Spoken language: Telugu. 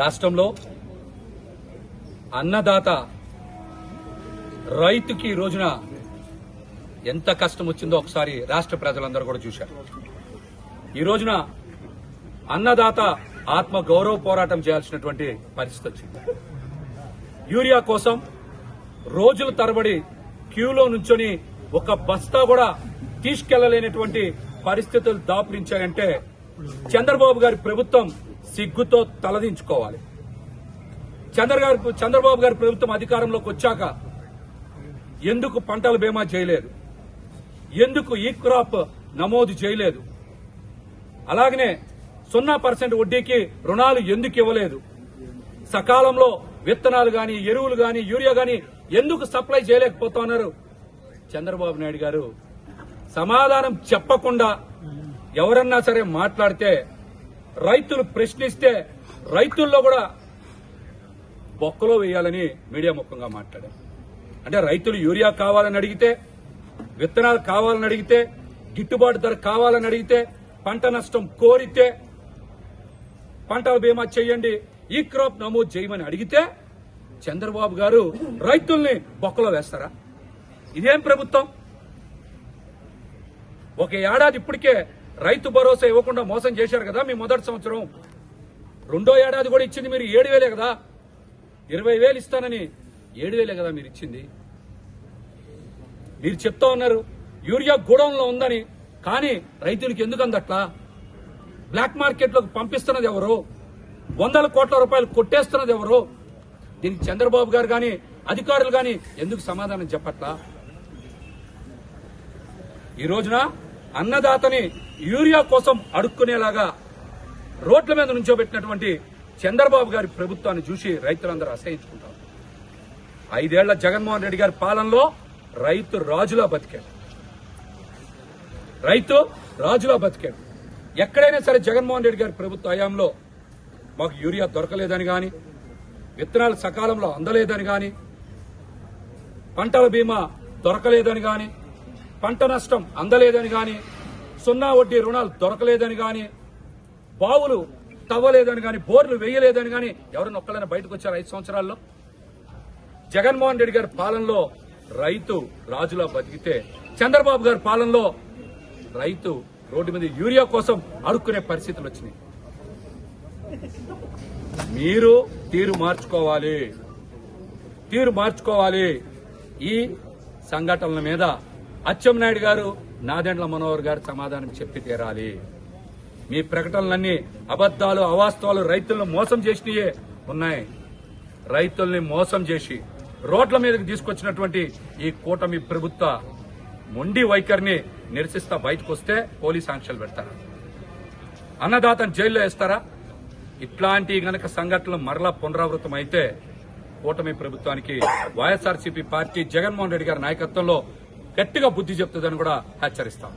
రాష్ట్రంలో అన్నదాత రైతుకి ఈ రోజున ఎంత కష్టం వచ్చిందో ఒకసారి రాష్ట్ర ప్రజలందరూ కూడా చూశారు. ఈ రోజున అన్నదాత ఆత్మ గౌరవ పోరాటం చేయాల్సినటువంటి పరిస్థితి వచ్చింది. యూరియా కోసం రోజుల తరబడి క్యూలో నుంచొని ఒక బస్తా కూడా తీసుకెళ్ళలేనటువంటి పరిస్థితులు దాపురించాయంటే చంద్రబాబు గారి ప్రభుత్వం సిగ్గుతో తలదించుకోవాలి. చంద్రగారు చంద్రబాబు గారి ప్రభుత్వం అధికారంలోకి వచ్చాక ఎందుకు పంటల బీమా చేయలేదు? ఎందుకు ఈ క్రాప్ నమోదు చేయలేదు? అలాగనే సున్నా పర్సెంట్ వడ్డీకి రుణాలు ఎందుకు ఇవ్వలేదు? సకాలంలో విత్తనాలు గాని ఎరువులు గాని యూరియా గాని ఎందుకు సప్లై చేయలేకపోతున్నారు? చంద్రబాబు నాయుడు గారు సమాధానం చెప్పకుండా ఎవరన్నా సరే మాట్లాడితే రైతులు ప్రశ్నిస్తే రైతుల్లో కూడా బొక్కలో వేయాలని మీడియా ముఖంగా మాట్లాడారు. అంటే రైతులు యూరియా కావాలని అడిగితే విత్తనాలు కావాలని అడిగితే గిట్టుబాటు ధర కావాలని అడిగితే పంట నష్టం కోరితే పంటల బీమా చేయండి ఈ క్రాప్ నమోదు చేయమని అడిగితే చంద్రబాబు గారు రైతుల్ని బొక్కలో వేస్తారా? ఇదేం ప్రభుత్వం? ఒక ఏడాది ఇప్పటికే రైతు భరోసా ఇవ్వకుండా మోసం చేశారు కదా మీ మొదటి సంవత్సరం. రెండో ఏడాది కూడా ఇచ్చింది మీరు ఏడు వేలే కదా. ఇరవై వేలు ఇస్తానని ఏడు వేలే కదా మీరు ఇచ్చింది. మీరు చెప్తా ఉన్నారు యూరియా గోడౌన్లో ఉందని కానీ రైతులకు ఎందుకు అందట్లా? బ్లాక్ మార్కెట్లోకి పంపిస్తున్నది ఎవరు? వందల కోట్ల రూపాయలు కొట్టేస్తున్నది ఎవరు? దీనికి చంద్రబాబు గారు కానీ అధికారులు కానీ ఎందుకు సమాధానం చెప్పట్లా? ఈ రోజున అన్నదాతని యూరియా కోసం అడుక్కునేలాగా రోడ్ల మీద నుంచోబెట్టినటువంటి చంద్రబాబు గారి ప్రభుత్వాన్ని చూసి రైతులందరూ అసహించుకుంటారు. ఐదేళ్ళ జగన్మోహన్ రెడ్డి గారి పాలనలో రైతు రాజులా బతికాడు. రైతు రాజులా బతికాడు. ఎక్కడైనా సరే జగన్మోహన్ రెడ్డి గారి ప్రభుత్వ హయాంలో మాకు యూరియా దొరకలేదని గాని విత్తనాలు సకాలంలో అందలేదని గాని పంటల బీమా దొరకలేదని కానీ పంట నష్టం అందలేదని కానీ సున్నా వడ్డీ రుణాలు దొరకలేదని కానీ బావులు తవ్వలేదని కానీ బోర్లు వేయలేదని కానీ ఎవరైనా ఒక్కలైనా బయటకు వచ్చారు ఐదు సంవత్సరాల్లో? జగన్మోహన్ రెడ్డి గారి పాలనలో రైతు రాజులా బతికితే చంద్రబాబు గారి పాలనలో రైతు రోడ్డు మీద యూరియా కోసం అడుక్కునే పరిస్థితులు వచ్చినాయి. మీరు తీరు మార్చుకోవాలి. తీరు మార్చుకోవాలి. ఈ సంఘటనల మీద అచ్చెంనాయుడు గారు నాదెండ్ల మనోహర్ గారు సమాధానం చెప్పి తీరాలి. మీ ప్రకటనలన్నీ అబద్దాలు అవాస్తవాలు రైతులను మోసం చేసినయే ఉన్నాయి. రైతుల్ని మోసం చేసి రోడ్ల మీదకి తీసుకొచ్చినటువంటి ఈ కూటమి ప్రభుత్వ మొండి వైఖరిని నిరసిస్తా బయటకు వస్తే పోలీస్ ఆంక్షలు పెడతారా? అన్నదాతను జైల్లో వేస్తారా? ఇట్లాంటి గనక సంఘటనలు మరలా పునరావృతం అయితే కూటమి ప్రభుత్వానికి వైఎస్ఆర్సీపీ పార్టీ జగన్మోహన్ రెడ్డి గారి నాయకత్వంలో గట్టిగా బుద్ధి చెప్తుందని కూడా హెచ్చరిస్తాం.